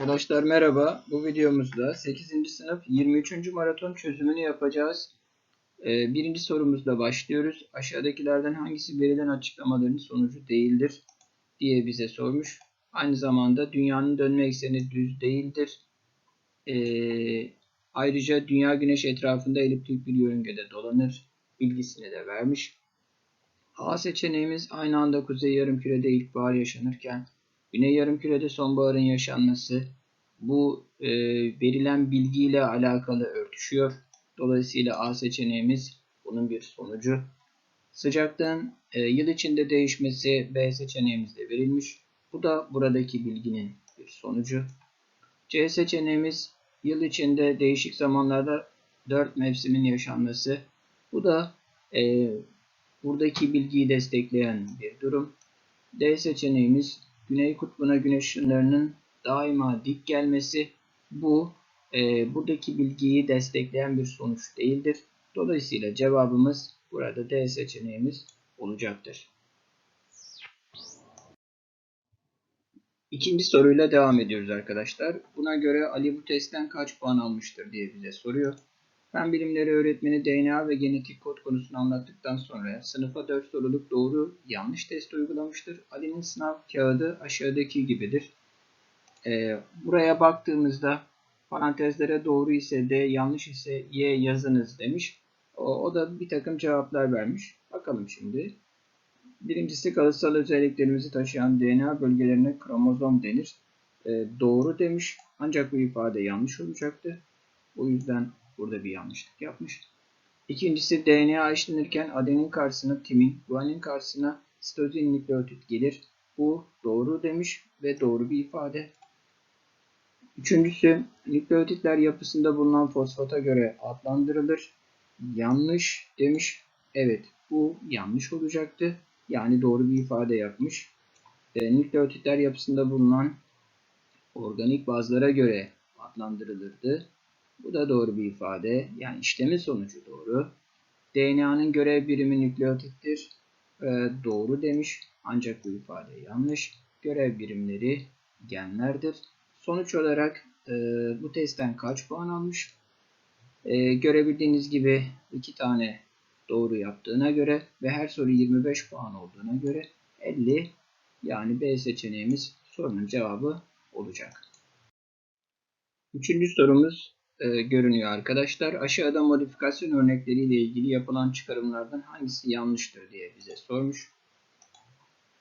Arkadaşlar merhaba. Bu videomuzda 8. sınıf 23. maraton çözümünü yapacağız. Ee, birinci sorumuzla başlıyoruz. Aşağıdakilerden hangisi verilen açıklamaların sonucu değildir diye bize sormuş. Aynı zamanda dünyanın dönme ekseni düz değildir. Ee, ayrıca dünya güneş etrafında eliptik bir yörüngede dolanır bilgisini de vermiş. A seçeneğimiz aynı anda kuzey yarımkürede ilkbahar yaşanırken Güney yarımkürede sonbaharın yaşanması bu e, verilen bilgiyle alakalı örtüşüyor. Dolayısıyla A seçeneğimiz bunun bir sonucu. Sıcaklığın e, yıl içinde değişmesi B seçeneğimizde verilmiş. Bu da buradaki bilginin bir sonucu. C seçeneğimiz yıl içinde değişik zamanlarda 4 mevsimin yaşanması. Bu da e, buradaki bilgiyi destekleyen bir durum. D seçeneğimiz Güney kutbuna güneş ışınlarının daima dik gelmesi bu e, buradaki bilgiyi destekleyen bir sonuç değildir. Dolayısıyla cevabımız burada D seçeneğimiz olacaktır. İkinci soruyla devam ediyoruz arkadaşlar. Buna göre Ali bu testten kaç puan almıştır diye bize soruyor. Fen bilimleri öğretmeni DNA ve genetik kod konusunu anlattıktan sonra sınıfa 4 soruluk doğru yanlış test uygulamıştır. Ali'nin sınav kağıdı aşağıdaki gibidir. Ee, buraya baktığımızda parantezlere doğru ise D, yanlış ise Y yazınız demiş. O, o da bir takım cevaplar vermiş. Bakalım şimdi. Birincisi kalıtsal özelliklerimizi taşıyan DNA bölgelerine kromozom denir. Ee, doğru demiş. Ancak bu ifade yanlış olacaktı. O yüzden Burada bir yanlışlık yapmış. İkincisi DNA işlenirken adenin karşısına timin, guanin karşısına sitozin nükleotit gelir. Bu doğru demiş ve doğru bir ifade. Üçüncüsü nükleotitler yapısında bulunan fosfata göre adlandırılır. Yanlış demiş. Evet bu yanlış olacaktı. Yani doğru bir ifade yapmış. E, nükleotitler yapısında bulunan organik bazlara göre adlandırılırdı. Bu da doğru bir ifade. Yani işlemin sonucu doğru. DNA'nın görev birimi nükleotittir. Ee, doğru demiş. Ancak bu ifade yanlış. Görev birimleri genlerdir. Sonuç olarak e, bu testten kaç puan almış? E, görebildiğiniz gibi iki tane doğru yaptığına göre ve her soru 25 puan olduğuna göre 50 yani B seçeneğimiz sorunun cevabı olacak. Üçüncü sorumuz e, görünüyor arkadaşlar. Aşağıda modifikasyon örnekleriyle ilgili yapılan çıkarımlardan hangisi yanlıştır diye bize sormuş.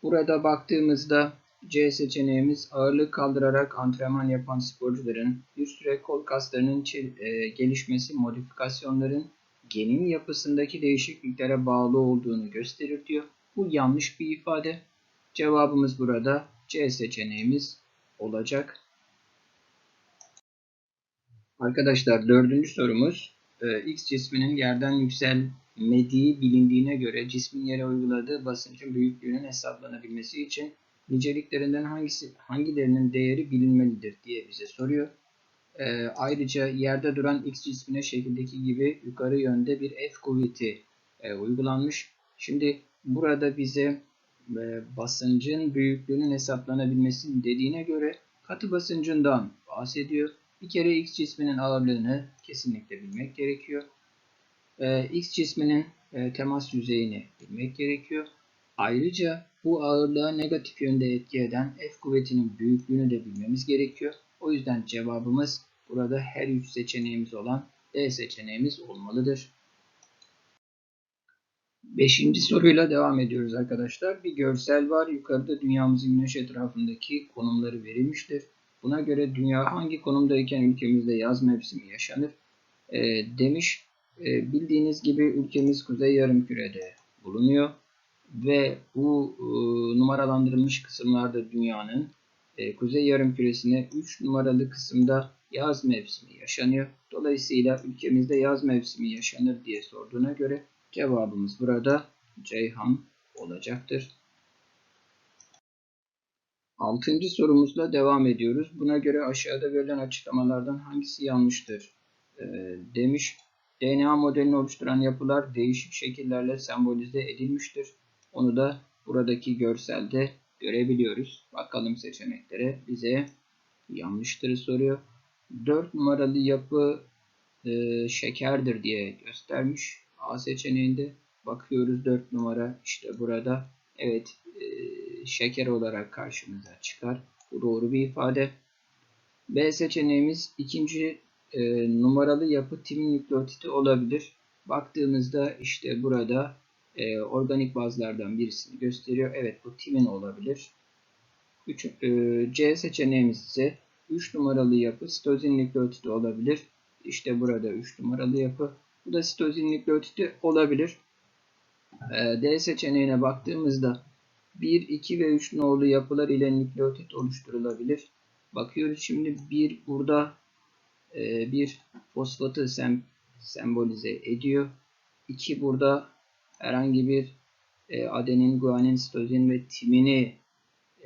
Burada baktığımızda C seçeneğimiz ağırlık kaldırarak antrenman yapan sporcuların bir süre kol kaslarının e, gelişmesi modifikasyonların genin yapısındaki değişikliklere bağlı olduğunu gösterir diyor. Bu yanlış bir ifade. Cevabımız burada C seçeneğimiz olacak. Arkadaşlar dördüncü sorumuz e, X cisminin yerden yükselmediği bilindiğine göre cismin yere uyguladığı basıncın büyüklüğünün hesaplanabilmesi için niceliklerinden hangisi hangilerinin değeri bilinmelidir diye bize soruyor. E, ayrıca yerde duran X cismine şekildeki gibi yukarı yönde bir F kuvveti e, uygulanmış. Şimdi burada bize e, basıncın büyüklüğünün hesaplanabilmesini dediğine göre katı basıncından bahsediyor. Bir kere X cisminin ağırlığını kesinlikle bilmek gerekiyor. Ee, X cisminin e, temas yüzeyini bilmek gerekiyor. Ayrıca bu ağırlığa negatif yönde etki eden F kuvvetinin büyüklüğünü de bilmemiz gerekiyor. O yüzden cevabımız burada her üç seçeneğimiz olan D seçeneğimiz olmalıdır. Beşinci soruyla devam ediyoruz arkadaşlar. Bir görsel var. Yukarıda dünyamızın güneş etrafındaki konumları verilmiştir. Buna göre dünya hangi konumdayken ülkemizde yaz mevsimi yaşanır e, demiş. E, bildiğiniz gibi ülkemiz kuzey yarımkürede bulunuyor ve bu e, numaralandırılmış kısımlarda dünyanın e, kuzey yarımküresine 3 numaralı kısımda yaz mevsimi yaşanıyor. Dolayısıyla ülkemizde yaz mevsimi yaşanır diye sorduğuna göre cevabımız burada Ceyhan olacaktır. Altıncı sorumuzla devam ediyoruz. Buna göre aşağıda verilen açıklamalardan hangisi yanlıştır e, demiş. DNA modelini oluşturan yapılar değişik şekillerle sembolize edilmiştir. Onu da buradaki görselde görebiliyoruz. Bakalım seçeneklere bize yanlıştır soruyor. 4 numaralı yapı e, şekerdir diye göstermiş. A seçeneğinde bakıyoruz 4 numara işte burada. Evet e, şeker olarak karşımıza çıkar. Bu doğru bir ifade. B seçeneğimiz ikinci e, numaralı yapı timin nükleotidi olabilir. Baktığımızda işte burada e, organik bazlardan birisini gösteriyor. Evet bu timin olabilir. Üç, e, C seçeneğimiz ise 3 numaralı yapı sitozin nükleotidi olabilir. İşte burada 3 numaralı yapı. Bu da sitozin nükleotidi olabilir. E, D seçeneğine baktığımızda 1, 2 ve 3 nolu yapılar ile nükleotit oluşturulabilir. Bakıyoruz şimdi bir burada e, bir fosfatı sem sembolize ediyor. 2 burada herhangi bir e, adenin, guanin, sitozin ve timini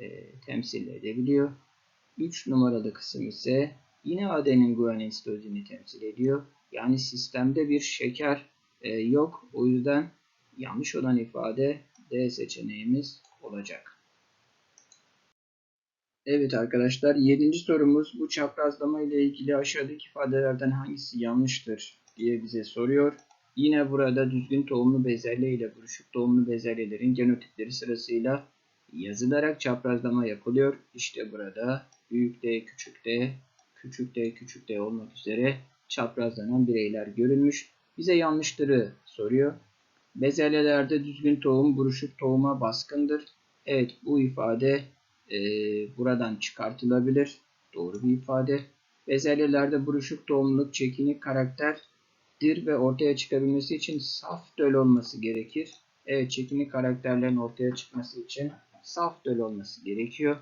e, temsil edebiliyor. 3 numaralı kısım ise yine adenin, guanin, sitozini temsil ediyor. Yani sistemde bir şeker e, yok. O yüzden yanlış olan ifade D seçeneğimiz olacak. Evet arkadaşlar 7. sorumuz bu çaprazlama ile ilgili aşağıdaki ifadelerden hangisi yanlıştır diye bize soruyor. Yine burada düzgün tohumlu bezelye ile buruşuk tohumlu bezelyelerin genotipleri sırasıyla yazılarak çaprazlama yapılıyor. İşte burada büyük D, küçük D, küçük D, küçük D olmak üzere çaprazlanan bireyler görülmüş. Bize yanlışları soruyor. Bezelyelerde düzgün tohum buruşuk tohuma baskındır. Evet bu ifade e, buradan çıkartılabilir. Doğru bir ifade. Bezelyelerde buruşuk tohumluk çekinik karakterdir ve ortaya çıkabilmesi için saf döl olması gerekir. Evet çekinik karakterlerin ortaya çıkması için saf döl olması gerekiyor.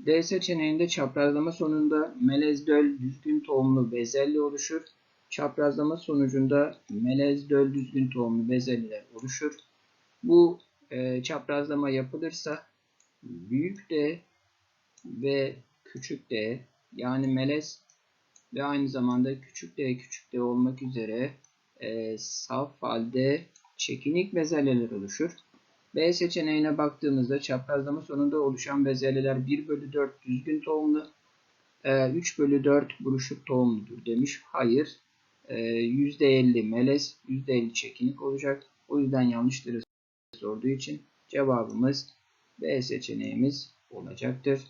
D seçeneğinde çaprazlama sonunda melez döl düzgün tohumlu bezelye oluşur. Çaprazlama sonucunda melez döl düzgün tohumlu bezelyeler oluşur. Bu e, çaprazlama yapılırsa büyük D ve küçük D yani melez ve aynı zamanda küçük D küçük D olmak üzere e, saf halde çekinik bezelyeler oluşur. B seçeneğine baktığımızda çaprazlama sonunda oluşan bezelyeler 1 bölü 4 düzgün tohumlu, 3 e, bölü 4 buruşuk tohumludur demiş. Hayır. %50 e, melez, %50 çekinik olacak. O yüzden yanlışları sorduğu için cevabımız B seçeneğimiz olacaktır.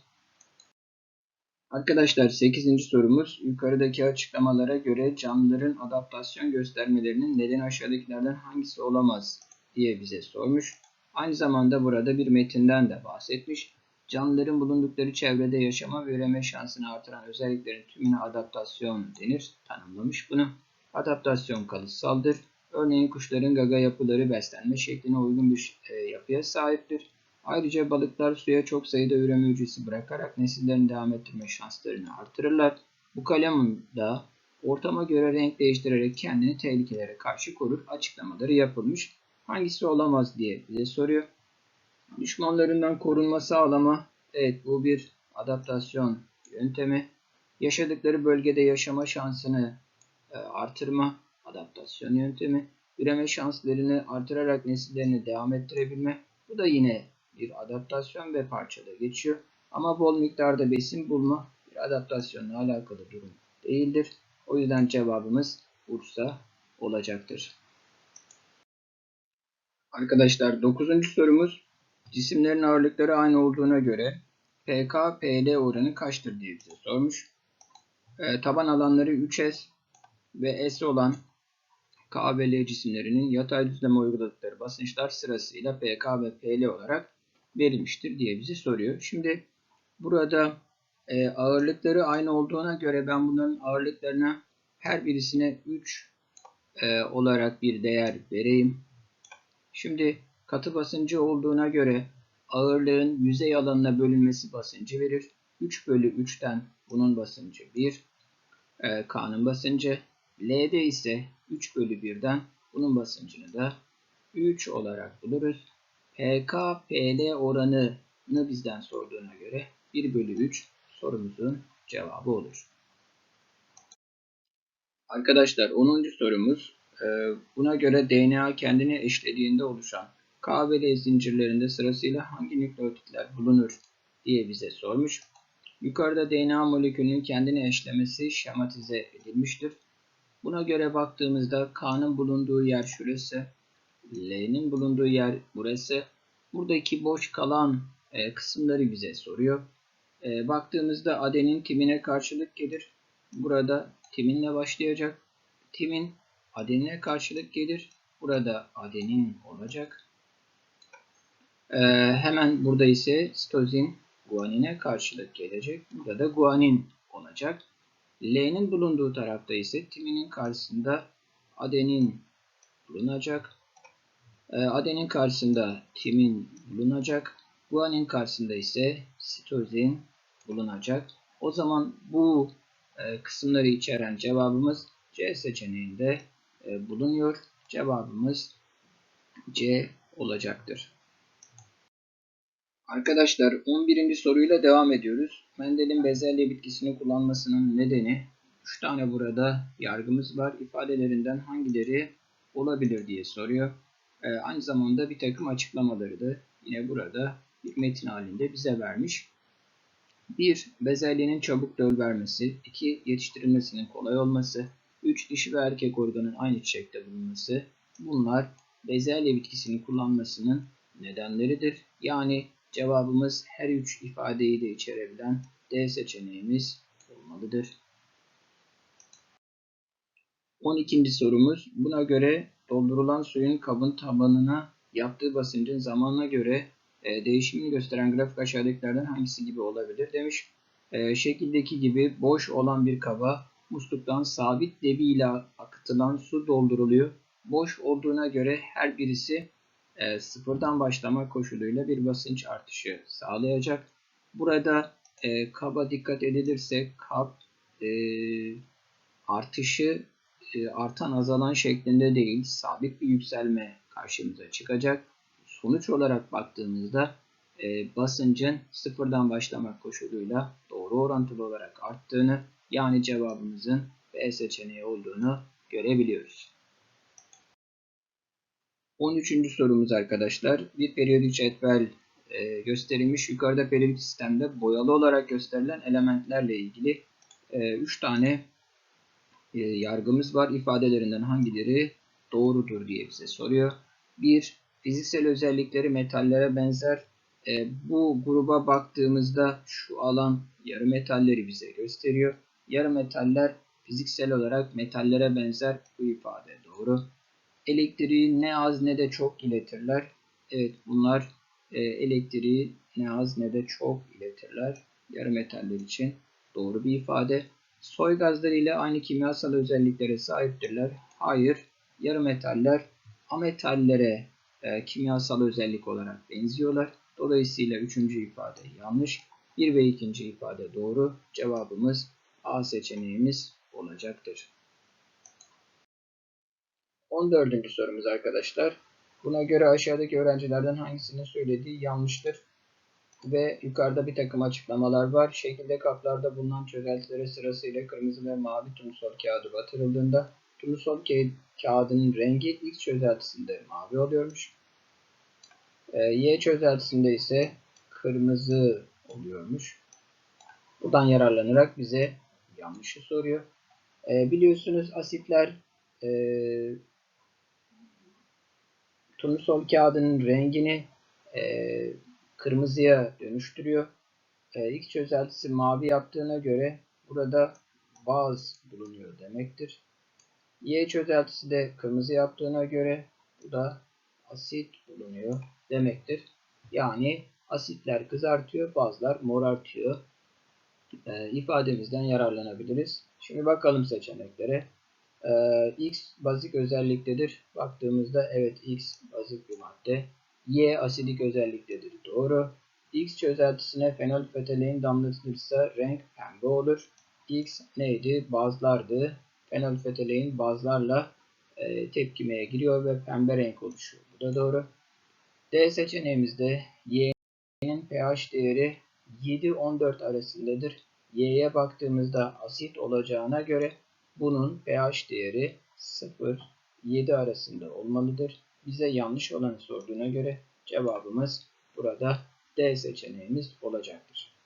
Arkadaşlar 8. sorumuz yukarıdaki açıklamalara göre canlıların adaptasyon göstermelerinin neden aşağıdakilerden hangisi olamaz diye bize sormuş. Aynı zamanda burada bir metinden de bahsetmiş. Canlıların bulundukları çevrede yaşama ve üreme şansını artıran özelliklerin tümüne adaptasyon denir. Tanımlamış bunu. Adaptasyon kalıtsaldır. Örneğin kuşların gaga yapıları beslenme şekline uygun bir e, yapıya sahiptir. Ayrıca balıklar suya çok sayıda üreme hücresi bırakarak nesillerini devam ettirme şanslarını artırırlar. Bu kalemun da ortama göre renk değiştirerek kendini tehlikelere karşı korur açıklamaları yapılmış. Hangisi olamaz diye bize soruyor. Düşmanlarından korunma sağlama. Evet bu bir adaptasyon yöntemi. Yaşadıkları bölgede yaşama şansını e, artırma adaptasyon yöntemi. Üreme şanslarını artırarak nesillerini devam ettirebilme. Bu da yine bir adaptasyon ve parçada geçiyor. Ama bol miktarda besin bulma bir adaptasyonla alakalı durum değildir. O yüzden cevabımız Bursa olacaktır. Arkadaşlar 9. sorumuz cisimlerin ağırlıkları aynı olduğuna göre PK-PL oranı kaçtır diye bize sormuş. E, taban alanları 3S ve S olan K ve L cisimlerinin yatay düzleme uyguladıkları basınçlar sırasıyla PK ve PL olarak verilmiştir diye bize soruyor. Şimdi burada e, ağırlıkları aynı olduğuna göre ben bunların ağırlıklarına her birisine 3 e, olarak bir değer vereyim. Şimdi katı basıncı olduğuna göre ağırlığın yüzey alanına bölünmesi basıncı verir. 3 bölü 3'ten bunun basıncı 1. E, K'nın basıncı. L'de ise 3 bölü 1'den bunun basıncını da 3 olarak buluruz. PK-PL oranını bizden sorduğuna göre 1 bölü 3 sorumuzun cevabı olur. Arkadaşlar 10. sorumuz e, buna göre DNA kendini eşlediğinde oluşan K ve L zincirlerinde sırasıyla hangi nükleotitler bulunur diye bize sormuş. Yukarıda DNA molekülünün kendini eşlemesi şematize edilmiştir. Buna göre baktığımızda K'nın bulunduğu yer şurası, L'nin bulunduğu yer burası. Buradaki boş kalan e, kısımları bize soruyor. E, baktığımızda adenin timine karşılık gelir. Burada timinle başlayacak. Timin adenine karşılık gelir. Burada adenin olacak. E, hemen burada ise sitozin guanine karşılık gelecek. Burada da guanin olacak. L'nin bulunduğu tarafta ise timinin karşısında adenin bulunacak. E, adenin karşısında timin bulunacak. Guanin karşısında ise sitozin bulunacak. O zaman bu e, kısımları içeren cevabımız C seçeneğinde e, bulunuyor. Cevabımız C olacaktır. Arkadaşlar 11. soruyla devam ediyoruz. Mendel'in bezelye bitkisini kullanmasının nedeni 3 tane burada yargımız var. İfadelerinden hangileri olabilir diye soruyor. Ee, aynı zamanda bir takım açıklamaları da yine burada bir metin halinde bize vermiş. 1. Bezelyenin çabuk döl vermesi. 2. Yetiştirilmesinin kolay olması. 3. Dişi ve erkek organın aynı çiçekte bulunması. Bunlar bezelye bitkisini kullanmasının nedenleridir. Yani cevabımız her üç ifadeyi de içerebilen D seçeneğimiz olmalıdır. 12. sorumuz. Buna göre doldurulan suyun kabın tabanına yaptığı basıncın zamanına göre e, değişimini gösteren grafik aşağıdakilerden hangisi gibi olabilir demiş. E, şekildeki gibi boş olan bir kaba musluktan sabit debiyle akıtılan su dolduruluyor. Boş olduğuna göre her birisi e, sıfırdan başlama koşuluyla bir basınç artışı sağlayacak. Burada e, kaba dikkat edilirse kap e, artışı e, artan azalan şeklinde değil sabit bir yükselme karşımıza çıkacak. Sonuç olarak baktığımızda e, basıncın sıfırdan başlamak koşuluyla doğru orantılı olarak arttığını yani cevabımızın B seçeneği olduğunu görebiliyoruz. 13. sorumuz arkadaşlar. Bir periyodik cetvel e, gösterilmiş. Yukarıda periyodik sistemde boyalı olarak gösterilen elementlerle ilgili 3 e, tane e, yargımız var. İfadelerinden hangileri doğrudur diye bize soruyor. 1. Fiziksel özellikleri metallere benzer. E, bu gruba baktığımızda şu alan yarı metalleri bize gösteriyor. Yarı metaller fiziksel olarak metallere benzer bu ifade doğru. Elektriği ne az ne de çok iletirler. Evet bunlar e, elektriği ne az ne de çok iletirler. Yarı metaller için doğru bir ifade. Soy gazları ile aynı kimyasal özelliklere sahiptirler. Hayır. Yarı metaller ametallere e, kimyasal özellik olarak benziyorlar. Dolayısıyla üçüncü ifade yanlış. Bir ve ikinci ifade doğru. Cevabımız A seçeneğimiz olacaktır. 14. sorumuz arkadaşlar. Buna göre aşağıdaki öğrencilerden hangisinin söylediği yanlıştır? Ve yukarıda bir takım açıklamalar var. Şekilde kaplarda bulunan çözeltilere sırasıyla kırmızı ve mavi turnusol kağıdı batırıldığında turnusol kağıdının rengi ilk çözeltisinde mavi oluyormuş. Ee, y çözeltisinde ise kırmızı oluyormuş. Buradan yararlanarak bize yanlışı soruyor. Ee, biliyorsunuz asitler e, turnusol kağıdının rengini e, kırmızıya dönüştürüyor. E, ilk çözeltisi mavi yaptığına göre burada baz bulunuyor demektir. Y çözeltisi de kırmızı yaptığına göre bu da asit bulunuyor demektir. Yani asitler kızartıyor, bazlar morartıyor. E, ifademizden yararlanabiliriz. Şimdi bakalım seçeneklere. Ee, X bazik özelliktedir. Baktığımızda evet X bazik bir madde. Y asidik özelliktedir. Doğru. X çözeltisine fenolfetalein damlatılırsa renk pembe olur. X neydi? Bazlardı. Fenolfetalein bazlarla e, tepkimeye giriyor ve pembe renk oluşuyor. Bu da doğru. D seçeneğimizde Y'nin pH değeri 7-14 arasındadır. Y'ye baktığımızda asit olacağına göre bunun pH değeri 0-7 arasında olmalıdır. Bize yanlış olanı sorduğuna göre cevabımız burada D seçeneğimiz olacaktır.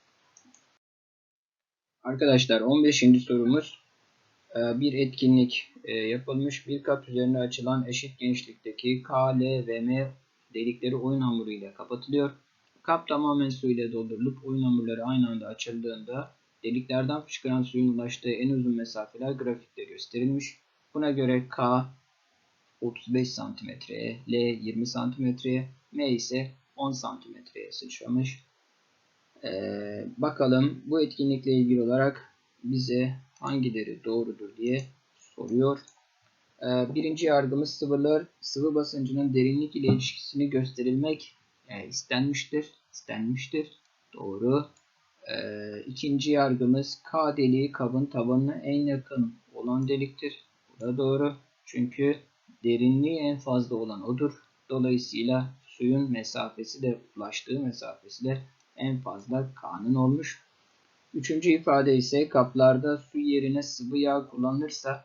Arkadaşlar 15. sorumuz e, bir etkinlik e, yapılmış. Bir kap üzerine açılan eşit genişlikteki K, L ve M delikleri oyun hamuru ile kapatılıyor. Kap tamamen su ile doldurulup oyun hamurları aynı anda açıldığında deliklerden fışkıran suyun ulaştığı en uzun mesafeler grafikte gösterilmiş. Buna göre K 35 santimetreye, L 20 santimetreye, M ise 10 santimetreye sıçramış. Ee, bakalım bu etkinlikle ilgili olarak bize hangileri doğrudur diye soruyor. Ee, birinci yargımız sıvılar sıvı basıncının derinlik ile ilişkisini gösterilmek e, istenmiştir. istenmiştir. Doğru. Ee, ikinci yargımız K deliği kabın tabanına en yakın olan deliktir. Bu da doğru. Çünkü derinliği en fazla olan odur. Dolayısıyla suyun mesafesi de ulaştığı mesafesi de en fazla K'nın olmuş. Üçüncü ifade ise kaplarda su yerine sıvı yağ kullanılırsa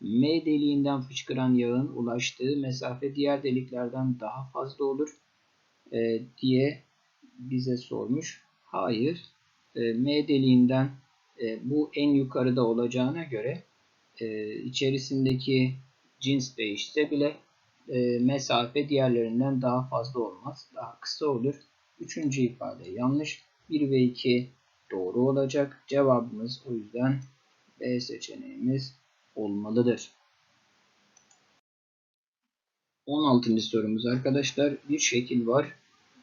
M deliğinden fışkıran yağın ulaştığı mesafe diğer deliklerden daha fazla olur e, diye bize sormuş. Hayır. E, M deliğinden e, bu en yukarıda olacağına göre e, içerisindeki cins değişse bile e, mesafe diğerlerinden daha fazla olmaz. Daha kısa olur. Üçüncü ifade yanlış. 1 ve 2 doğru olacak. Cevabımız o yüzden B seçeneğimiz olmalıdır. 16. sorumuz arkadaşlar. Bir şekil var.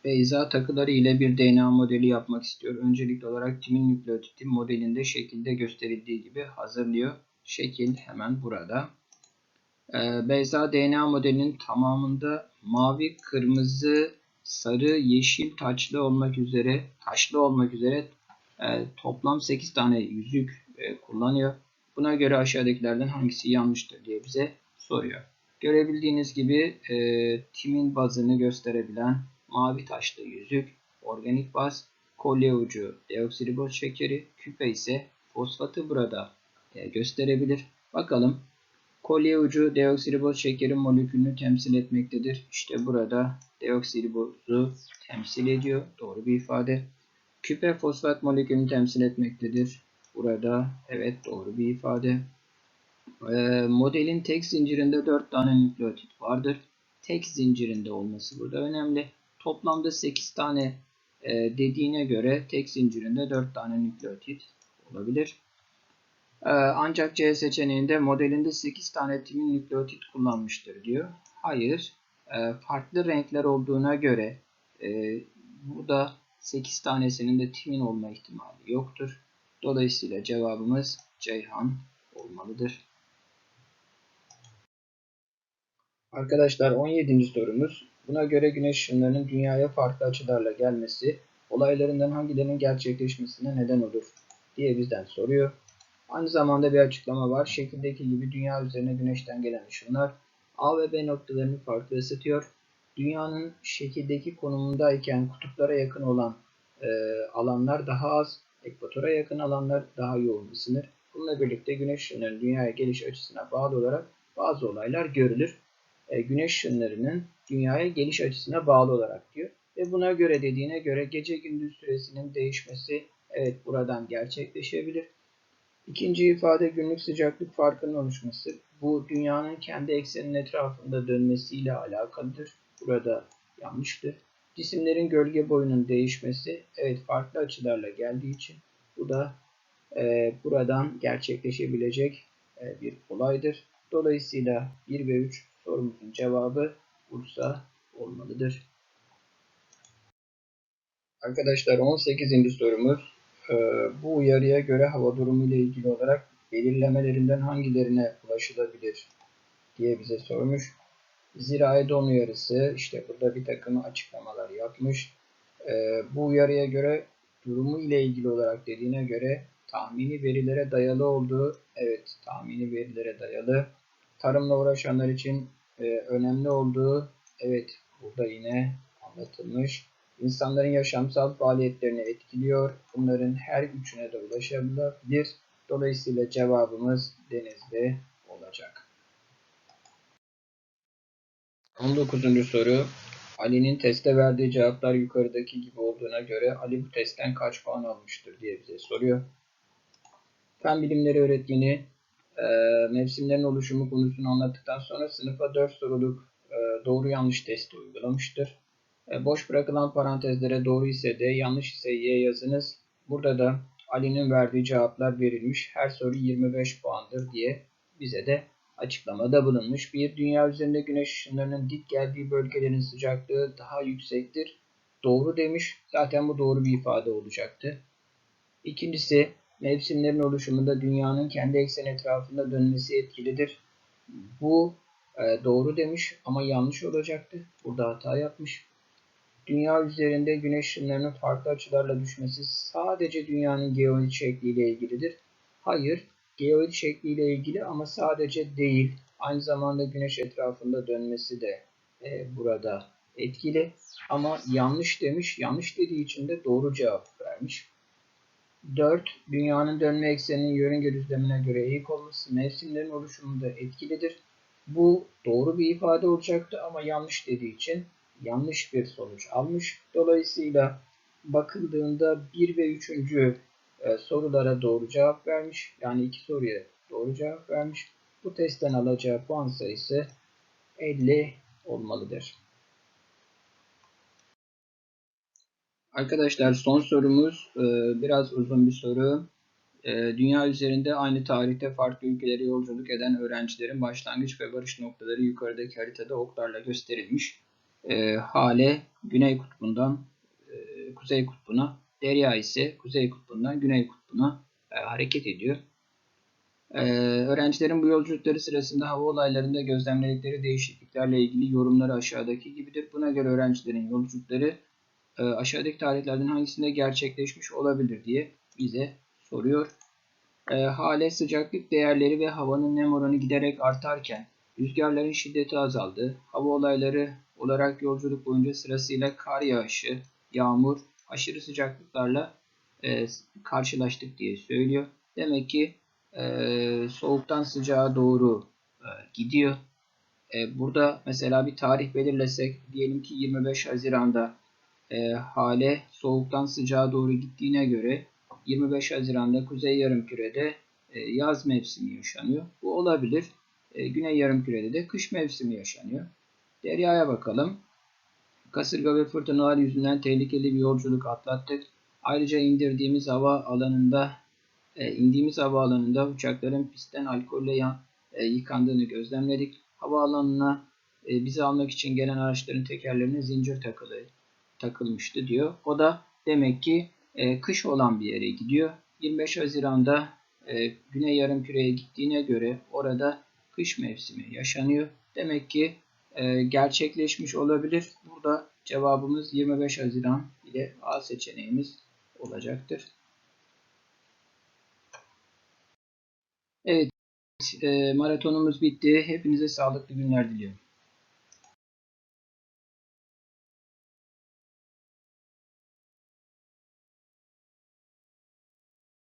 Beyza takıları ile bir DNA modeli yapmak istiyor. Öncelikli olarak timin nükleotidi modelinde şekilde gösterildiği gibi hazırlıyor. Şekil hemen burada. Ee, Beyza DNA modelinin tamamında mavi, kırmızı, sarı, yeşil, taçlı olmak üzere taşlı olmak üzere e, toplam 8 tane yüzük e, kullanıyor. Buna göre aşağıdakilerden hangisi yanlıştır diye bize soruyor. Görebildiğiniz gibi e, timin bazını gösterebilen mavi taşlı yüzük, organik baz, kolye ucu deoksiriboz şekeri, küpe ise fosfatı burada gösterebilir. Bakalım kolye ucu deoksiriboz şekerin molekülünü temsil etmektedir. İşte burada deoksiribozu temsil ediyor. Doğru bir ifade. Küpe fosfat molekülünü temsil etmektedir. Burada evet doğru bir ifade. Ee, modelin tek zincirinde 4 tane nükleotit vardır. Tek zincirinde olması burada önemli. Toplamda 8 tane e, dediğine göre tek zincirinde 4 tane nükleotit olabilir. Ee, ancak C seçeneğinde modelinde 8 tane timin nükleotit kullanmıştır diyor. Hayır. E, farklı renkler olduğuna göre e, burada 8 tanesinin de timin olma ihtimali yoktur. Dolayısıyla cevabımız Ceyhan olmalıdır. Arkadaşlar 17. sorumuz. Buna göre güneş ışınlarının dünyaya farklı açılarla gelmesi olaylarından hangilerinin gerçekleşmesine neden olur diye bizden soruyor. Aynı zamanda bir açıklama var. Şekildeki gibi dünya üzerine güneşten gelen ışınlar A ve B noktalarını farklı ısıtıyor. Dünyanın şekildeki konumundayken kutuplara yakın olan e, alanlar daha az, ekvatora yakın alanlar daha yoğun ısınır. Bununla birlikte güneş ışınlarının dünyaya geliş açısına bağlı olarak bazı olaylar görülür. E, güneş ışınlarının dünyaya geliş açısına bağlı olarak diyor. Ve buna göre dediğine göre gece gündüz süresinin değişmesi evet buradan gerçekleşebilir. İkinci ifade günlük sıcaklık farkının oluşması. Bu dünyanın kendi ekseninin etrafında dönmesiyle alakalıdır. Burada yanlıştır. Cisimlerin gölge boyunun değişmesi evet farklı açılarla geldiği için bu da e, buradan gerçekleşebilecek e, bir olaydır. Dolayısıyla 1 ve 3 sorumuzun cevabı Bursa olmalıdır. Arkadaşlar 18. sorumuz bu uyarıya göre hava durumu ile ilgili olarak belirlemelerinden hangilerine ulaşılabilir diye bize sormuş. Zirai don uyarısı işte burada bir takım açıklamalar yapmış. E, bu uyarıya göre durumu ile ilgili olarak dediğine göre tahmini verilere dayalı olduğu evet tahmini verilere dayalı tarımla uğraşanlar için e, önemli olduğu evet burada yine anlatılmış. İnsanların yaşamsal faaliyetlerini etkiliyor. Bunların her üçüne de ulaşabilir. Dolayısıyla cevabımız denizde olacak. 19. soru. Ali'nin teste verdiği cevaplar yukarıdaki gibi olduğuna göre Ali bu testten kaç puan almıştır diye bize soruyor. Fen bilimleri öğretmeni e, mevsimlerin oluşumu konusunu anlattıktan sonra sınıfa 4 soruluk e, doğru yanlış testi uygulamıştır. E, boş bırakılan parantezlere doğru ise D, yanlış ise Y yazınız. Burada da Ali'nin verdiği cevaplar verilmiş. Her soru 25 puandır diye bize de açıklamada bulunmuş. Bir, dünya üzerinde güneş ışınlarının dik geldiği bölgelerin sıcaklığı daha yüksektir. Doğru demiş. Zaten bu doğru bir ifade olacaktı. İkincisi, mevsimlerin oluşumunda dünyanın kendi eksen etrafında dönmesi etkilidir. Bu e, doğru demiş ama yanlış olacaktı. Burada hata yapmış. Dünya üzerinde güneş ışınlarının farklı açılarla düşmesi sadece dünyanın geoid şekliyle ilgilidir. Hayır, geoid şekliyle ilgili ama sadece değil. Aynı zamanda güneş etrafında dönmesi de e, burada etkili. Ama yanlış demiş. Yanlış dediği için de doğru cevap vermiş. 4. Dünyanın dönme ekseninin yörünge düzlemine göre eğik olması mevsimlerin oluşumunda etkilidir. Bu doğru bir ifade olacaktı ama yanlış dediği için yanlış bir sonuç almış. Dolayısıyla bakıldığında 1 ve 3. E, sorulara doğru cevap vermiş. Yani iki soruya doğru cevap vermiş. Bu testten alacağı puan sayısı 50 olmalıdır. Arkadaşlar son sorumuz e, biraz uzun bir soru. E, Dünya üzerinde aynı tarihte farklı ülkelere yolculuk eden öğrencilerin başlangıç ve varış noktaları yukarıdaki haritada oklarla gösterilmiş. E, Hale Güney Kutbu'ndan Kuzey Kutbu'na, Derya ise Kuzey Kutbu'ndan Güney Kutbu'na hareket ediyor. Öğrencilerin bu yolculukları sırasında hava olaylarında gözlemledikleri değişikliklerle ilgili yorumları aşağıdaki gibidir. Buna göre öğrencilerin yolculukları e, aşağıdaki tarihlerden hangisinde gerçekleşmiş olabilir diye bize soruyor. E, hale sıcaklık değerleri ve havanın nem oranı giderek artarken rüzgarların şiddeti azaldı. Hava olayları olarak yolculuk boyunca sırasıyla kar yağışı, yağmur, aşırı sıcaklıklarla e, karşılaştık diye söylüyor. Demek ki e, soğuktan sıcağa doğru e, gidiyor. E, burada mesela bir tarih belirlesek diyelim ki 25 Haziran'da e, hale soğuktan sıcağa doğru gittiğine göre 25 Haziran'da Kuzey Yarımküre'de e, yaz mevsimi yaşanıyor. Bu olabilir. E, Güney Yarımküre'de de kış mevsimi yaşanıyor. Derya'ya bakalım. Kasırga ve fırtınalar yüzünden tehlikeli bir yolculuk atlattık. Ayrıca indirdiğimiz hava alanında e, indiğimiz hava alanında uçakların pistten alkolle yan, e, yıkandığını gözlemledik. Hava alanına e, bizi almak için gelen araçların tekerlerine zincir takılı takılmıştı diyor. O da demek ki e, kış olan bir yere gidiyor. 25 Haziran'da e, Güney Yarımküre'ye gittiğine göre orada kış mevsimi yaşanıyor. Demek ki e, gerçekleşmiş olabilir. Burada cevabımız 25 Haziran ile A seçeneğimiz olacaktır. Evet, e, maratonumuz bitti. Hepinize sağlıklı günler diliyorum.